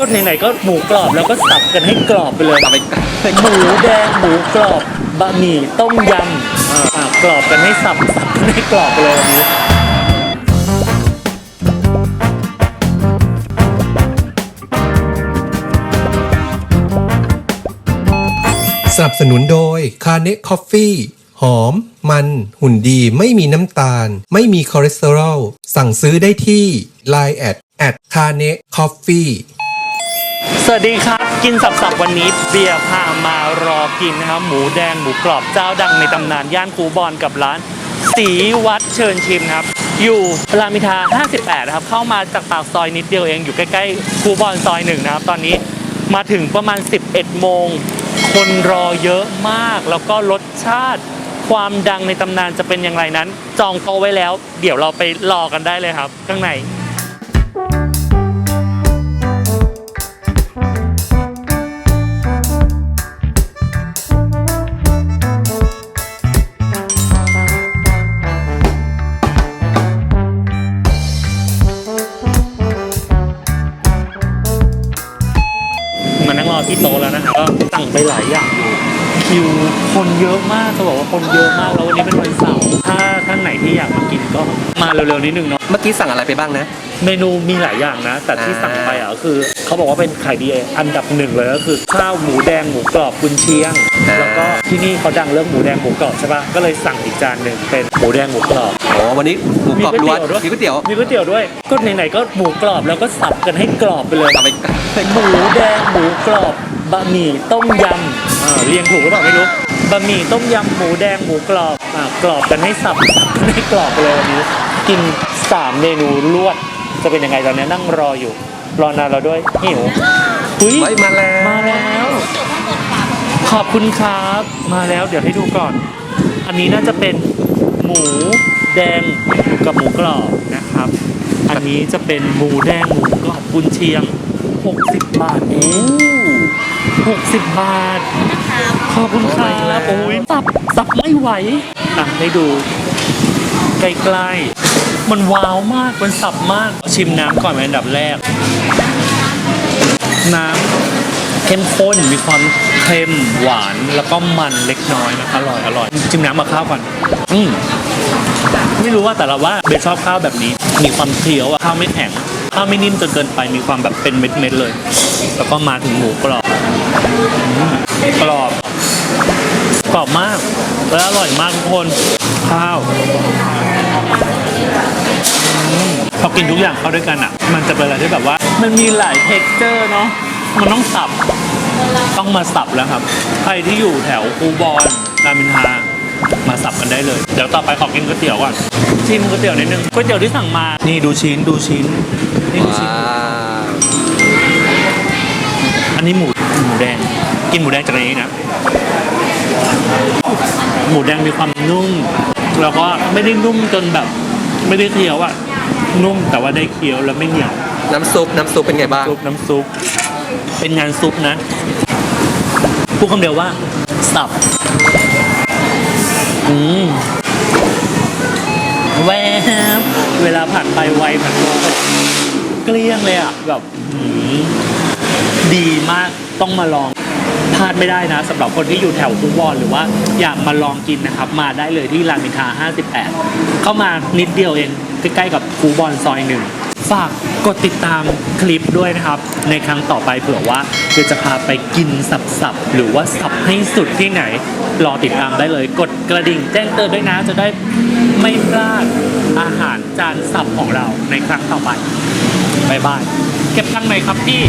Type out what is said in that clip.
ก็ไหนๆก็หมูกรอบแล้วก็สับกันให้กรอบไปเลยกลับไปหมูแดงหมูกรอบบะหมี่ต้มยำอ่าอ่ากรอบกันให้สับสับกันให้กรอบไปเลยวันนี้ สนับสนุนโดยคาเน c คอฟฟี่หอม มัน หุ่นดีไม่มีน้ำตาล ไม่มีคอเลสเตอรอล สั่งซื้อได้ที่ Line แอดแอดคาเนคอฟฟี่ สวัสดีครับ กินสับๆวันนี้เบียร์พามารอกินนะครับหมูแดงหมูกรอบเจ้าดังในตำนานย่านคูบอนกับร้านสีวัดเชิญชิมครับ อยู่รามอินทรา58 นะครับ เข้ามาจากปากซอยนิดเดียวเองอยู่ใกล้ๆคูบอนซอยหนึ่งนะครับ ตอนนี้มาถึงประมาณ 11 โมง คนรอเยอะมาก แล้วก็รสชาติความดังในตำนานจะเป็นอย่างไรนั้น จองโต๊ะไว้แล้ว เดี๋ยวเราไปรอกันได้เลยครับ ข้างใน ที่โต๊ะแล้วนะครับก็สั่งไปหลายอย่างอยู่คิวคนเยอะมากจะบอกว่าคนเยอะมากแล้ววันนี้เป็นวันเสาร์ถ้าท่านไหนที่อยากมากิน ก็มาเร็วๆนิดนึงเนาะเมื่อกี้สั่งอะไรไปบ้างนะ เมนูมีหลายอย่างนะ แต่ที่อ่าสั่งไปอะก็คือเขาบอกว่าเป็นขายดีอันดับหนึ่งเลยก็คือข้าวหมูแดงหมูกรอบกุนเชียง แล้วก็ที่นี่เขาดังเรื่องหมูแดงหมูกรอบใช่ปะก็เลยสั่งอีกจานหนึ่งเป็นหมูแดงหมูกรอบอ๋อวันนี้หมูกรอบล้วนมีก๋วยเตี๋ยวมีก๋วยเตี๋ยวด้วยก็ไหนๆก็หมูกรอบแล้วก็สับกันให้กรอบไปเลยกลับไปหมูแดงหมูกรอบ บะหมี่ต้มยำอ่าเรียงถูกหรือเปล่าไม่รู้บะหมี่ต้มยำหมูแดงหมูกรอบอ่ากรอบกันให้สับสับกันให้กรอบไปเลยวันนี้ กินสามเมนูรวด จะเป็นยังไงตอนนี้นั่งรออยู่ รอนานเราด้วยหิวอุ้ยไว้มาแล้ว มาแล้ว ขอบคุณครับ มาแล้วเดี๋ยวให้ดูก่อน อันนี้น่าจะเป็นหมูแดงกับหมูกรอบนะครับ อันนี้จะเป็นหมูแดงหมูกรอบกุนเชียง 60 บาทเอง 60 บาท ขอบคุณครับโอ้ยสับสับไม่ไหวอะให้ดู ใกล้ๆ มันว้าวมาก มันสับมาก ชิมน้ำก่อนเป็นอันดับแรก น้ำเข้มข้น มีความเค็มหวาน แล้วก็มันเล็กน้อยนะอร่อยอร่อย ชิมน้ำกับข้าวก่อน อืมไม่รู้ว่าแต่ละว่าเบสชอบข้าวแบบนี้ มีความเคี้ยวอะข้าวไม่แข็งข้าวไม่นิ่มจนเกินไปมีความแบบเป็นเม็ดๆเลย แล้วก็มาถึงหมูกรอบอืม กรอบ กรอบมาก และอร่อยมากทุกคน ข้าวพอกินทุกอย่างเข้าด้วยกันอะ มันจะเป็นอะไรที่แบบว่า มันมีหลายเท็กเจอร์เนาะ มันต้องสับ ต้องมาสับแล้วครับ ใครที่อยู่แถวคูบอนรามอินทรามาสับกันได้เลย เดี๋ยวต่อไปขอกินก๋วยเตี๋ยวก่อน ชิมก๋วยเตี๋ยวนิดนึง ก๋วยเตี๋ยวที่สั่งมา นี่ดูชิ้นดูชิ้น นี่ดูชิ้น นนี้หมูหมูแดง กินหมูแดงจากในนี้นะ หมูแดงมีความนุ่ม แล้วก็ไม่ได้นุ่มจนแบบ ไม่ได้เคี้ยวอะนุ่มแต่ว่าได้เคี้ยวแล้วไม่เหนียว น้ำซุปน้ำซุปเป็นไงบ้าง ซุปน้ำซุป เป็นงานซุปนะ พูดคำเดียวว่า สับ อืมแวบเวลาผ่านไปไวผ่านไปเกลี้ยงเลยอะ แบบหืม ดีมากต้องมาลองพลาดไม่ได้นะสำหรับคนที่อยู่แถวคูบอนหรือว่าอยากมาลองกินนะครับ มาได้เลยที่รามอินทรา58 เข้ามานิดเดียวเองใกล้ๆกับคูบอนซอยหนึ่งฝากกดติดตามคลิปด้วยนะครับ ในครั้งต่อไปเผื่อว่าเดี๋ยวจะพาไปกินสับๆหรือว่าสับให้สุดที่ไหน รอติดตามได้เลย กดกระดิ่งแจ้งเตือนด้วยนะ จะได้ไม่พลาดอาหารจานสับของเราในครั้งต่อไปบายบาย เก็บตังค์หนครับพี่